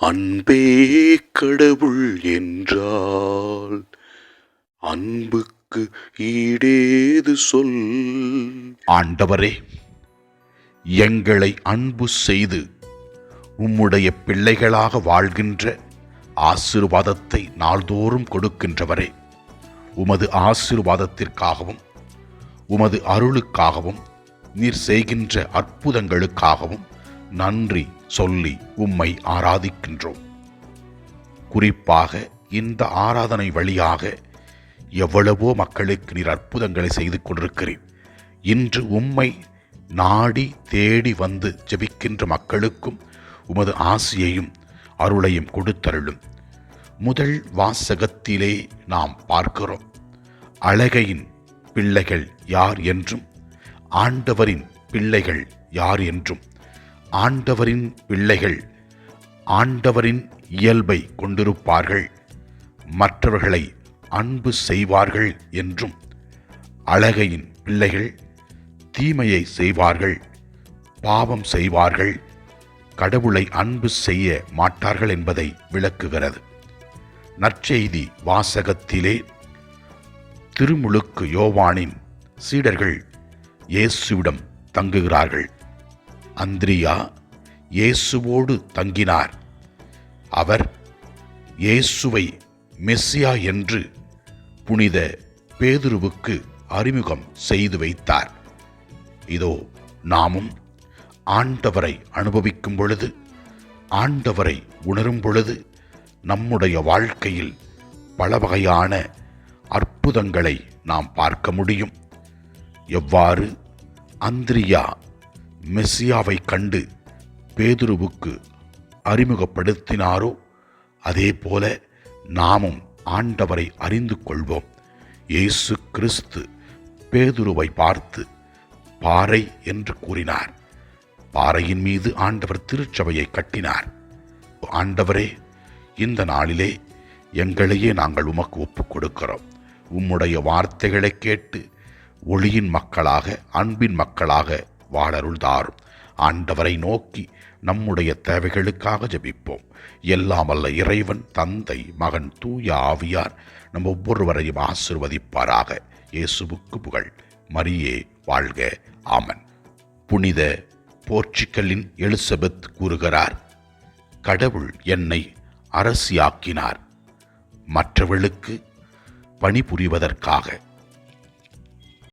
அன்பே கடவுள் என்றால் அன்புக்கு ஈடேது சொல். ஆண்டவரே எங்களை அன்பு செய்து உம்முடைய பிள்ளைகளாக வாழ்கின்ற ஆசீர்வாதத்தை நாள்தோறும் கொடுக்கின்றவரே உமது ஆசிர்வாதத்திற்காகவும் உமது அருளுக்காகவும் நீர் செய்கின்ற அற்புதங்களுக்காகவும் நன்றி சொல்லி உம்மை ஆராதிக்கின்றோம். குறிப்பாக இந்த ஆராதனை வழியாக எவ்வளவோ மக்களுக்கு நீர் அற்புதங்களை செய்து கொண்டிருக்கிறேன் இன்று உம்மை நாடி தேடி வந்து ஜெபிக்கின்ற மக்களுக்கும் உமது ஆசியையும் அருளையும் கொடுத்தருளும். முதல் வாசகத்திலே நாம் பார்க்கிறோம். அழகையின் பிள்ளைகள் யார் என்றும் ஆண்டவரின் பிள்ளைகள் யார் என்றும். ஆண்டவரின் பிள்ளைகள் ஆண்டவரின் இயல்பை கொண்டிருப்பார்கள். மற்றவர்களை அன்பு செய்வார்கள் என்றும் அழகையின் பிள்ளைகள் தீமையை செய்வார்கள் பாவம் செய்வார்கள் கடவுளை அன்பு செய்ய மாட்டார்கள் என்பதை விளக்குகிறது. நற்செய்தி வாசகத்திலே திருமுழுக்கு யோவானின் சீடர்கள் இயேசுவிடம் தங்குகிறார்கள். அந்திரியா இயேசுவோடு தங்கினார். அவர் இயேசுவை மெஸ்ஸியா என்று புனித பேதுருவுக்கு அறிமுகம் செய்து வைத்தார். இதோ நாமும் ஆண்டவரை அனுபவிக்கும் பொழுது ஆண்டவரை உணரும் பொழுது நம்முடைய வாழ்க்கையில் பல வகையான அற்புதங்களை நாம் பார்க்க முடியும். எவ்வாறு? அந்திரியா மெஸ்ஸியாவை கண்டு பேதுருவுக்கு அறிமுகப்படுத்தினாரோ? அதே போல நாமும் ஆண்டவரை அறிந்து கொள்வோம். இயேசு கிறிஸ்து பேதுருவை பார்த்து பாறை என்று கூறினார். பாறையின் மீது ஆண்டவர் திருச்சபையை கட்டினார். ஆண்டவரே இந்த நாளிலே எங்களையே நாங்கள் உமக்கு ஒப்புக் கொடுக்கிறோம் உம்முடைய வார்த்தைகளை கேட்டு ஒளியின் மக்களாக அன்பின் மக்களாக வாழருள் தாரும் ஆண்டவரை நோக்கி நம்முடைய தேவைகளுக்காக ஜபிப்போம். எல்லாம் அல்ல இறைவன் தந்தை மகன் தூய ஆவியார் நம் ஒவ்வொருவரையும் ஆசிர்வதிப்பாராக. இயேசுவுக்கு புகழ். மரியே வாழ்க. ஆமன். புனித போர்ச்சுகலின் எலிசபெத் கூறுகிறார் கடவுள் என்னை அரசியாக்கினார். மற்றவர்களுக்கு பணிபுரிவதற்காக